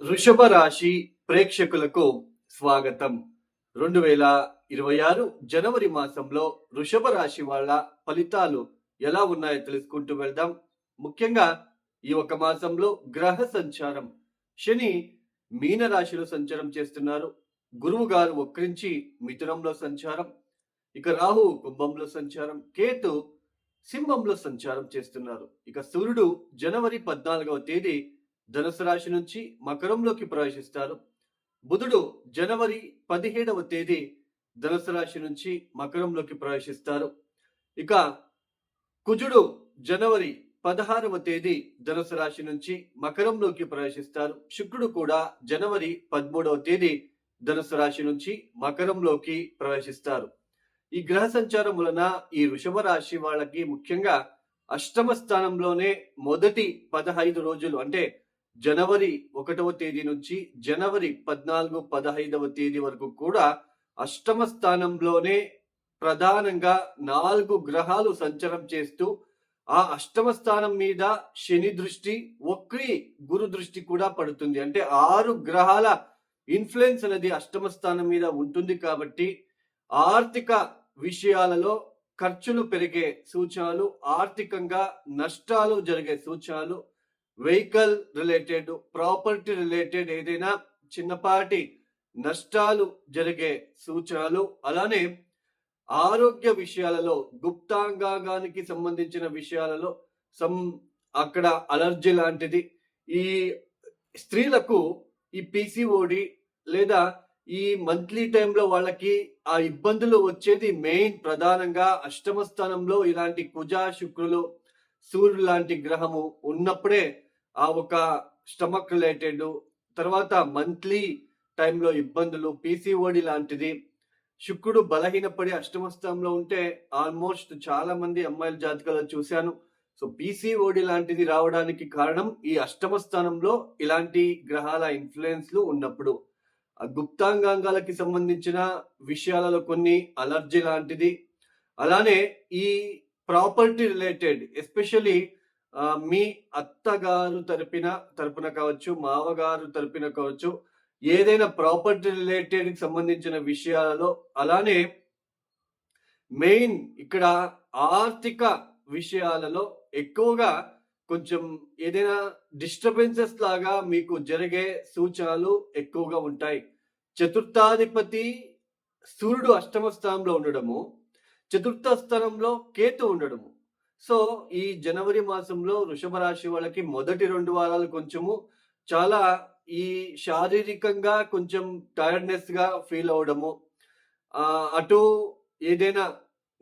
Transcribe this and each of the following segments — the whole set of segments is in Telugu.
వృషభ రాశి ప్రేక్షకులకు స్వాగతం. రెండు వేల ఇరవై ఆరు జనవరి మాసంలో వృషభ రాశి వాళ్ళ ఫలితాలు ఎలా ఉన్నాయో తెలుసుకుంటూ వెళ్దాం. ముఖ్యంగా ఈ ఒక మాసంలో గ్రహ సంచారం. శని మీన రాశిలో సంచారం చేస్తున్నారు. గురువు గారు వక్రించి మిథునంలో సంచారం. ఇక రాహు కుంభంలో సంచారం. కేతు సింహంలో సంచారం చేస్తున్నారు. ఇక సూర్యుడు జనవరి పద్నాలుగవ తేదీ ధనుసు రాశి నుంచి మకరంలోకి ప్రవేశిస్తారు. బుధుడు జనవరి పదిహేడవ తేదీ ధనుసు రాశి నుంచి మకరంలోకి ప్రవేశిస్తారు. ఇక కుజుడు జనవరి పదహారవ తేదీ ధనుసు రాశి నుంచి మకరంలోకి ప్రవేశిస్తారు. శుక్రుడు కూడా జనవరి పదమూడవ తేదీ ధనుసు రాశి నుంచి మకరంలోకి ప్రవేశిస్తారు. ఈ గ్రహ సంచారం వలన ఈ వృషభ రాశి వాళ్ళకి ముఖ్యంగా అష్టమ స్థానంలోనే మొదటి పదహైదు రోజులు అంటే జనవరి ఒకటవ తేదీ నుంచి జనవరి పద్నాలుగు పదహైదవ తేదీ వరకు కూడా అష్టమ స్థానంలోనే ప్రధానంగా నాలుగు గ్రహాలు సంచారం చేస్తూ ఆ అష్టమ స్థానం మీద శని దృష్టి వక్రి గురు దృష్టి కూడా పడుతుంది. అంటే ఆరు గ్రహాల ఇన్ఫ్లుయెన్స్ అనేది అష్టమ స్థానం మీద ఉంటుంది కాబట్టి ఆర్థిక విషయాలలో ఖర్చులు పెరిగే సూచనలు ఆర్థికంగా నష్టాలు జరిగే సూచనలు వెహికల్ రిలేటెడ్ ప్రాపర్టీ రిలేటెడ్ ఏదైనా చిన్నపాటి నష్టాలు జరిగే సూచనలు అలానే ఆరోగ్య విషయాలలో గుప్తాంగానికి సంబంధించిన విషయాలలో సం అక్కడ అలర్జీ లాంటిది. ఈ స్త్రీలకు ఈ పీసీఓడి లేదా ఈ మంత్లీ టైంలో వాళ్ళకి ఆ ఇబ్బందులు వచ్చేది మెయిన్ ప్రధానంగా అష్టమ స్థానంలో ఇలాంటి కుజ శుక్రులు సూర్యుడు లాంటి గ్రహము ఉన్నప్పుడే ఆ ఒక స్టమక్ రిలేటెడ్ తర్వాత మంత్లీ టైంలో ఇబ్బందులు పీసీఓడి లాంటిది. శుక్రుడు బలహీనపడి అష్టమ స్థానంలో ఉంటే ఆల్మోస్ట్ చాలా మంది అమ్మాయిల జాతకాలు చూశాను. సో పీసీఓడి లాంటిది రావడానికి కారణం ఈ అష్టమ స్థానంలో ఇలాంటి గ్రహాల ఇన్ఫ్లుయెన్స్లు ఉన్నప్పుడు. ఆ గుప్తాంగాంగాలకి సంబంధించిన విషయాలలో కొన్ని అలర్జీ లాంటిది. అలానే ఈ ప్రాపర్టీ రిలేటెడ్ ఎస్పెషలీ మీ అత్తగారు తరపున తరపున కావచ్చు మావగారు తరపున కావచ్చు ఏదైనా ప్రాపర్టీ రిలేటెడ్కి సంబంధించిన విషయాలలో అలానే మెయిన్ ఇక్కడ ఆర్థిక విషయాలలో ఎక్కువగా కొంచెం ఏదైనా డిస్టర్బెన్సెస్ లాగా మీకు జరిగే సూచనలు ఎక్కువగా ఉంటాయి. చతుర్థాధిపతి సూర్యుడు అష్టమ స్థానంలో ఉండడము చతుర్థ స్థానంలో కేతు ఉండడము సో ఈ జనవరి మాసంలో వృషభ రాశి వాళ్ళకి మొదటి రెండు వారాలు కొంచెము చాలా ఈ శారీరకంగా కొంచెం టైర్డ్నెస్గా ఫీల్ అవడము అటు ఏదైనా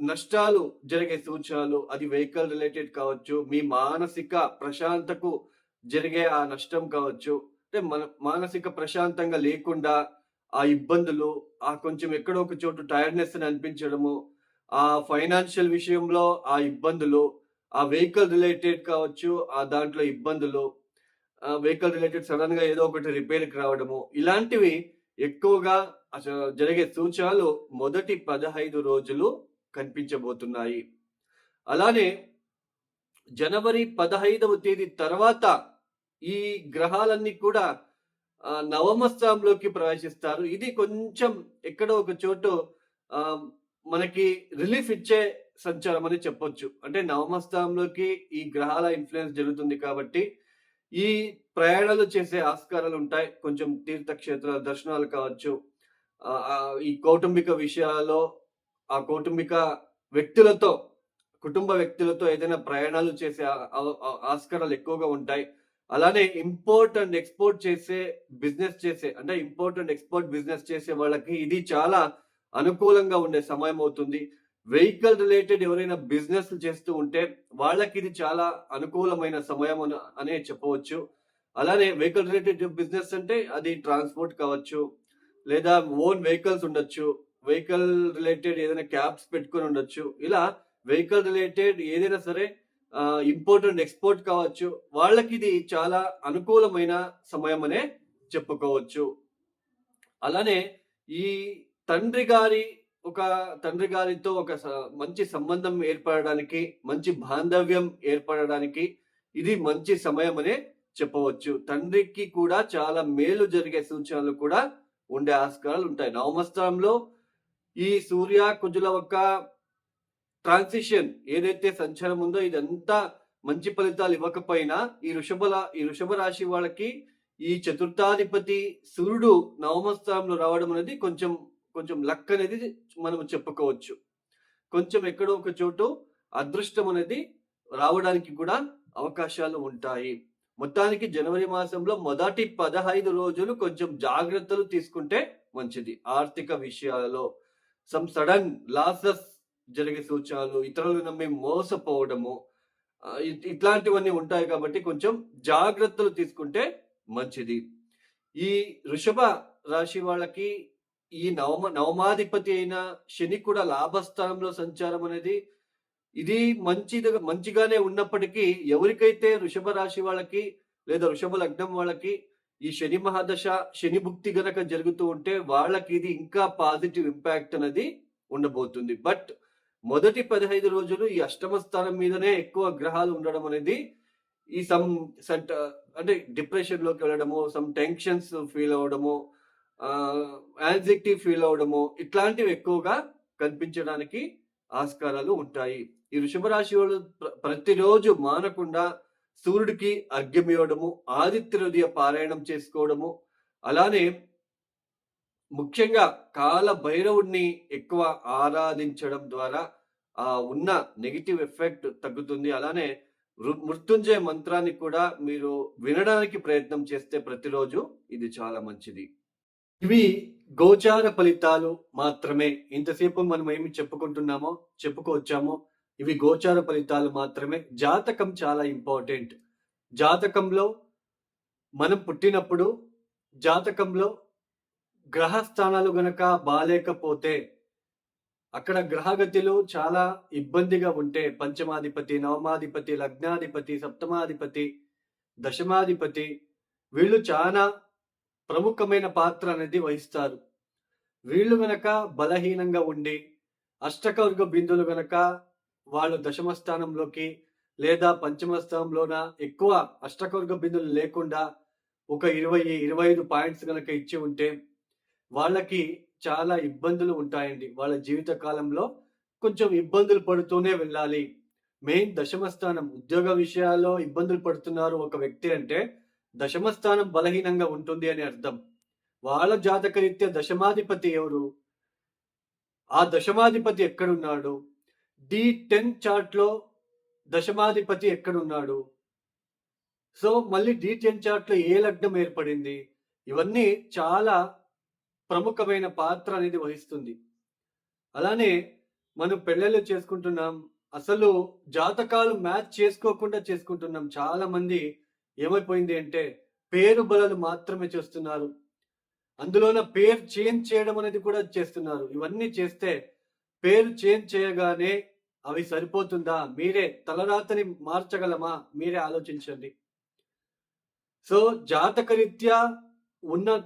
నష్టాలు జరిగే సూచనలు అది వెహికల్ రిలేటెడ్ కావచ్చు మీ మానసిక ప్రశాంతకు జరిగే ఆ నష్టం కావచ్చు అంటే మన మానసిక ప్రశాంతంగా లేకుండా ఆ ఇబ్బందులు ఆ కొంచెం ఎక్కడో ఒక చోటు టైర్డ్నెస్ అని అనిపించడము ఆ ఫైనాన్షియల్ విషయంలో ఆ ఇబ్బందులు ఆ వెహికల్ రిలేటెడ్ కావచ్చు ఆ దాంట్లో ఇబ్బందులు వెహికల్ రిలేటెడ్ సడన్గా ఏదో ఒకటి రిపేర్కి రావడము ఇలాంటివి ఎక్కువగా అసలు జరిగే సూచనలు మొదటి పదహైదు రోజులు కనిపించబోతున్నాయి. అలానే జనవరి పదహైదవ తేదీ తర్వాత ఈ గ్రహాలన్నీ కూడా నవమ స్థానంలోకి ప్రవేశిస్తారు. ఇది కొంచెం ఎక్కడో ఒక చోటు మనకి రిలీఫ్ ఇచ్చే సంచారం అని చెప్పొచ్చు. అంటే నవమ స్థానంలోకి ఈ గ్రహాల ఇన్ఫ్లుయెన్స్ జరుగుతుంది కాబట్టి ఈ ప్రయాణాలు చేసే ఆస్కారాలు ఉంటాయి. కొంచెం తీర్థక్షేత్ర దర్శనాలు కావచ్చు. ఈ కౌటుంబిక విషయాలలో ఆ కౌటుంబిక వ్యక్తులతో కుటుంబ వ్యక్తులతో ఏదైనా ప్రయాణాలు చేసే ఆస్కారాలు ఎక్కువగా ఉంటాయి. అలానే ఇంపోర్ట్ అండ్ ఎక్స్పోర్ట్ చేసే బిజినెస్ చేసే అంటే ఇంపోర్ట్ అండ్ ఎక్స్పోర్ట్ బిజినెస్ చేసే వాళ్ళకి ఇది చాలా అనుకూలంగా ఉండే సమయం అవుతుంది. వెహికల్ రిలేటెడ్ ఎవరైనా బిజినెస్ చేస్తూ ఉంటే వాళ్ళకి ఇది చాలా అనుకూలమైన సమయం అనే చెప్పవచ్చు. అలానే వెహికల్ రిలేటెడ్ బిజినెస్ అంటే అది ట్రాన్స్పోర్ట్ కావచ్చు లేదా ఓన్ వెహికల్స్ ఉండొచ్చు వెహికల్ రిలేటెడ్ ఏదైనా క్యాబ్స్ పెట్టుకొని ఉండొచ్చు. ఇలా వెహికల్ రిలేటెడ్ ఏదైనా సరే ఇంపోర్ట్ అండ్ ఎక్స్పోర్ట్ కావచ్చు. వాళ్ళకి ఇది చాలా అనుకూలమైన సమయం అనే చెప్పుకోవచ్చు. అలానే ఈ తండ్రి గారి ఒక తండ్రి గారితో ఒక స- మంచి సంబంధం ఏర్పడడానికి మంచి బాంధవ్యం ఏర్పడడానికి ఇది మంచి సమయం అనే చెప్పవచ్చు. తండ్రికి కూడా చాలా మేలు జరిగే సూచనలు కూడా ఉండే ఆస్కారాలు ఉంటాయి. నవమస్థానంలో ఈ సూర్య కుజుల ఒక ట్రాన్సిషన్ ఏదైతే సంచారం ఉందో ఇదంతా మంచి ఫలితాలు ఇవ్వకపోయినా ఈ ఋషభల ఈ వృషభ రాశి వాళ్ళకి ఈ చతుర్థాధిపతి సూర్యుడు నవమస్థానంలో రావడం అనేది కొంచెం కొంచెం లక్ అనేది మనం చెప్పుకోవచ్చు. కొంచెం ఎక్కడో ఒక చోటు అదృష్టం అనేది రావడానికి కూడా అవకాశాలు ఉంటాయి. మొత్తానికి జనవరి మాసంలో మొదటి పదహైదు రోజులు కొంచెం జాగ్రత్తలు తీసుకుంటే మంచిది. ఆర్థిక విషయాలలో సమ్ సడన్ లాసెస్ జరిగే సూచనలు ఇతరులు నమ్మి మోసపోవడము ఇ- ఇట్లాంటివన్నీ ఉంటాయి కాబట్టి కొంచెం జాగ్రత్తలు తీసుకుంటే మంచిది. ఈ వృషభ రాశి వాళ్ళకి ఈ నవమ నవమాధిపతి అయిన శని కూడా లాభస్థానంలో సంచారం అనేది ఇది మంచిదిగా మంచిగానే ఉన్నప్పటికీ ఎవరికైతే వృషభ రాశి వాళ్ళకి లేదా వృషభ లగ్నం వాళ్ళకి ఈ శని మహాదశ శని భుక్తి గనక జరుగుతూ ఉంటే వాళ్ళకి ఇది ఇంకా పాజిటివ్ ఇంపాక్ట్ అనేది ఉండబోతుంది. బట్ మొదటి పదహైదు రోజులు ఈ అష్టమ స్థానం మీదనే ఎక్కువ గ్రహాలు ఉండడం అనేది ఈ సమ్ సంట అంటే డిప్రెషన్లోకి వెళ్ళడము సమ్ టెన్షన్స్ ఫీల్ అవ్వడము యాంగ్జైటీ ఫీల్ అవ్వడము ఇట్లాంటివి ఎక్కువగా కనిపించడానికి ఆస్కారాలు ఉంటాయి. ఈ వృషభ రాశి వాళ్ళు ప్రతిరోజు మానకుండా సూర్యుడికి అర్ఘ్యం ఇవ్వడము ఆదిత్య హృదయ పారాయణం చేసుకోవడము అలానే ముఖ్యంగా కాల భైరవుడిని ఎక్కువ ఆరాధించడం ద్వారా ఆ ఉన్న నెగిటివ్ ఎఫెక్ట్ తగ్గుతుంది. అలానే మృ- మృత్యుంజయ మంత్రాన్ని కూడా మీరు వినడానికి ప్రయత్నం చేస్తే ప్రతిరోజు ఇది చాలా మంచిది. ఇవి గోచార ఫలితాలు మాత్రమే. ఇంతసేపు మనం ఏమి చెప్పుకుంటున్నామో చెప్పుకొచ్చామో ఇవి గోచార ఫలితాలు మాత్రమే. జాతకం చాలా ఇంపార్టెంట్. జాతకంలో మనం పుట్టినప్పుడు జాతకంలో గ్రహస్థానాలు గనక బాలేకపోతే అక్కడ గ్రహగతులు చాలా ఇబ్బందిగా ఉంటే పంచమాధిపతి నవమాధిపతి లగ్నాధిపతి సప్తమాధిపతి దశమాధిపతి వీళ్ళు చాలా ప్రముఖమైన పాత్ర అనేది వహిస్తారు. వీళ్ళు గనక బలహీనంగా ఉండి అష్టకవర్గ బిందులు గనక వాళ్ళు దశమ స్థానంలోకి లేదా పంచమ స్థానంలోన ఎక్కువ అష్టకవర్గ బిందులు లేకుండా ఒక ఇరవై ఇరవై ఐదు పాయింట్స్ గనక ఇచ్చి ఉంటే వాళ్ళకి చాలా ఇబ్బందులు ఉంటాయండి. వాళ్ళ జీవిత కాలంలో కొంచెం ఇబ్బందులు పడుతూనే వెళ్ళాలి. మెయిన్ దశమ స్థానం ఉద్యోగ విషయాల్లో ఇబ్బందులు పడుతున్నారు ఒక వ్యక్తి అంటే దశమ స్థానం బలహీనంగా ఉంటుంది అని అర్థం. వాళ్ళ జాతకరీత్యా దశమాధిపతి ఎవరు? ఆ దశమాధిపతి ఎక్కడున్నాడు? డి టెన్ చార్ట్లో దశమాధిపతి ఎక్కడున్నాడు? సో మళ్ళీ డి టెన్ చార్ట్లో ఏ లగ్నం ఏర్పడింది? ఇవన్నీ చాలా ప్రముఖమైన పాత్ర అనేది వహిస్తుంది. అలానే మనం పెళ్ళిళ్ళు చేసుకుంటున్నాం. అసలు జాతకాలు మ్యాచ్ చేసుకోకుండా చేసుకుంటున్నాం. చాలా మంది ఏమైపోయింది అంటే పేరు బలలు మాత్రమే చేస్తున్నారు. అందులోన పేరు చేంజ్ చేయడం అనేది కూడా చేస్తున్నారు. ఇవన్నీ చేస్తే పేరు చేంజ్ చేయగానే అవి సరిపోతుందా? మీరే తలరాతని మార్చగలమా? మీరే ఆలోచించండి. సో జాతకరీత్యా ఉన్న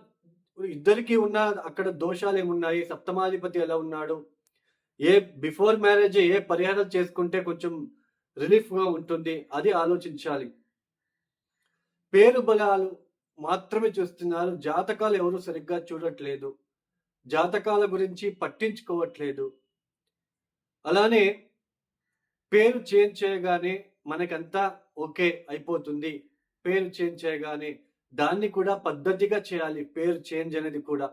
ఇద్దరికి ఉన్న అక్కడ దోషాలు ఏమున్నాయి? సప్తమాధిపతి ఎలా ఉన్నాడు? ఏ బిఫోర్ మ్యారేజ్ ఏ పరిహారం చేసుకుంటే కొంచెం రిలీఫ్గా ఉంటుంది? అది ఆలోచించాలి. పేరు బలాలు మాత్రమే చూస్తున్నారు. జాతకాలు ఎవరు సరిగ్గా చూడట్లేదు. జాతకాల గురించి పట్టించుకోవట్లేదు. అలానే పేరు చేంజ్ చేయగానే మనకంతా ఓకే అయిపోతుంది. పేరు చేంజ్ చేయగానే దాన్ని కూడా పద్ధతిగా చేయాలి. పేరు చేంజ్ అనేది కూడా.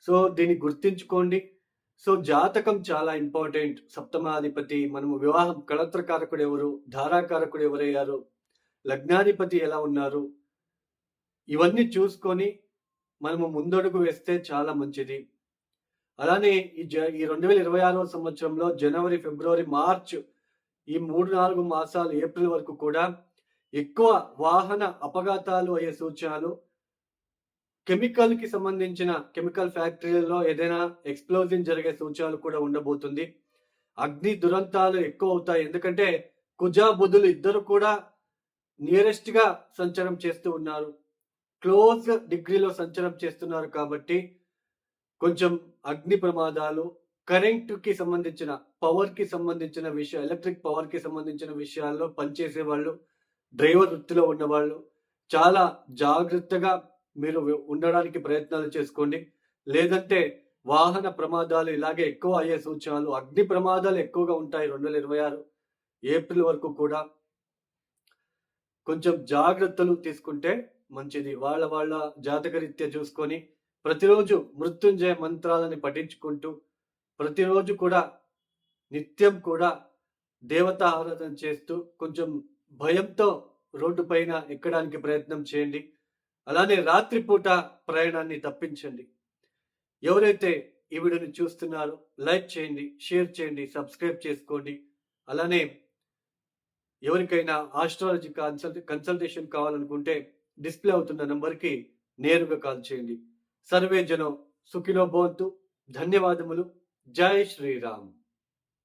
సో దీన్ని గుర్తించుకోండి. సో జాతకం చాలా ఇంపార్టెంట్. సప్తమాధిపతి మనము వివాహం కళత్రకారకుడు ఎవరు? ధారాకారకుడు ఎవరయ్యారు? లగ్నాధిపతి ఎలా ఉన్నారు? ఇవన్నీ చూసుకొని మనము ముందడుగు వేస్తే చాలా మంచిది. అలానే ఈ జ ఈ రెండు వేల ఇరవై ఆరవ సంవత్సరంలో జనవరి ఫిబ్రవరి మార్చ్ ఈ మూడు నాలుగు మాసాలు ఏప్రిల్ వరకు కూడా ఎక్కువ వాహన అపఘాతాలు అయ్యే సూచనలు కెమికల్కి సంబంధించిన కెమికల్ ఫ్యాక్టరీలలో ఏదైనా ఎక్స్ప్లోజన్ జరిగే సూచనలు కూడా ఉండబోతుంది. అగ్ని దురంతాలు ఎక్కువ అవుతాయి. ఎందుకంటే కుజా బుధులు ఇద్దరు కూడా నియరెస్ట్గా సంచారం చేస్తూ ఉన్నారు. క్లోజ్ డిగ్రీలో సంచారం చేస్తున్నారు కాబట్టి కొంచెం అగ్ని ప్రమాదాలు కరెంటుకి సంబంధించిన పవర్కి సంబంధించిన విషయం ఎలక్ట్రిక్ పవర్కి సంబంధించిన విషయాల్లో పనిచేసే వాళ్ళు డ్రైవర్ వృత్తిలో ఉన్నవాళ్ళు చాలా జాగ్రత్తగా మీరు ఉండడానికి ప్రయత్నాలు చేసుకోండి. లేదంటే వాహన ప్రమాదాలు ఇలాగే ఎక్కువ అయ్యే సూచనలు అగ్ని ప్రమాదాలు ఎక్కువగా ఉంటాయి రెండు వేల ఇరవై ఆరు ఏప్రిల్ వరకు కూడా. కొంచెం జాగ్రత్తలు తీసుకుంటే మంచిది. వాళ్ళ వాళ్ళ జాతకరీత్యా చూసుకొని ప్రతిరోజు మృత్యుంజయ మంత్రాలని పఠించుకుంటూ ప్రతిరోజు కూడా నిత్యం కూడా దేవతా ఆరాధన చేస్తూ కొంచెం భయంతో రోడ్డు పైన ఎక్కడానికి ప్రయత్నం చేయండి. అలానే రాత్రిపూట ప్రయాణాన్ని తప్పించండి. ఎవరైతే ఈ వీడియోని చూస్తున్నారో లైక్ చేయండి షేర్ చేయండి సబ్స్క్రైబ్ చేసుకోండి. అలానే ఎవరికైనా ఆస్ట్రాలజీ కన్సల్ట్ కన్సల్టేషన్ కావాలనుకుంటే డిస్ప్లే అవుతున్న నంబర్కి నేరుగా కాల్ చేయండి. సర్వే జనం సుఖినో భవంతు. ధన్యవాదములు. జై శ్రీరామ్.